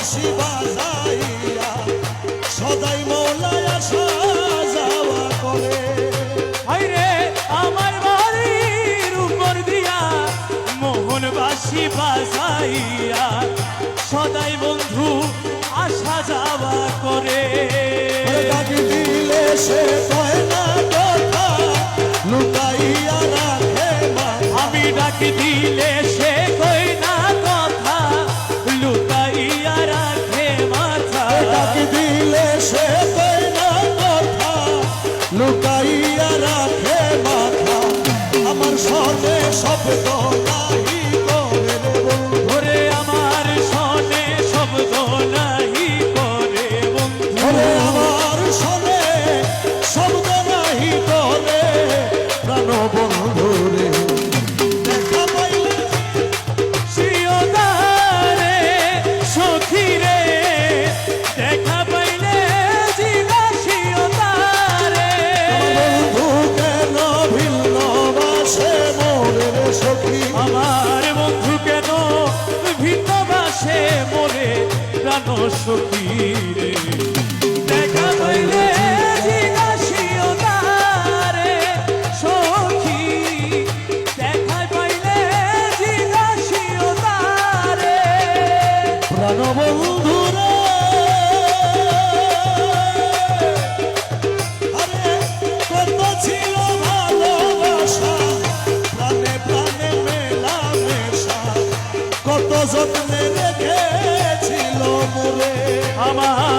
বাঁশি বাজাইয়া সদাই মৌলায় আসা যাওয়া করে। হাইরে আমার বাড়ির উপর দিয়া মোহনবাসী বাজাইয়া সদাই বন্ধু আসা যাওয়া করে। ডাকি দিলে সে কয় না কথা লুকাইয়া রাখে আমি ডাকি দিলে সে আমার সনে শব্দ নাহি করে বন্ধু। আমার সনে আমার বন্ধু কেন ভিন্ন বাসে মরে প্রাণ সখী দেখা পাইলে জিজ্ঞাসিয়তারে যত্নে রেখেছিল মোরে আমার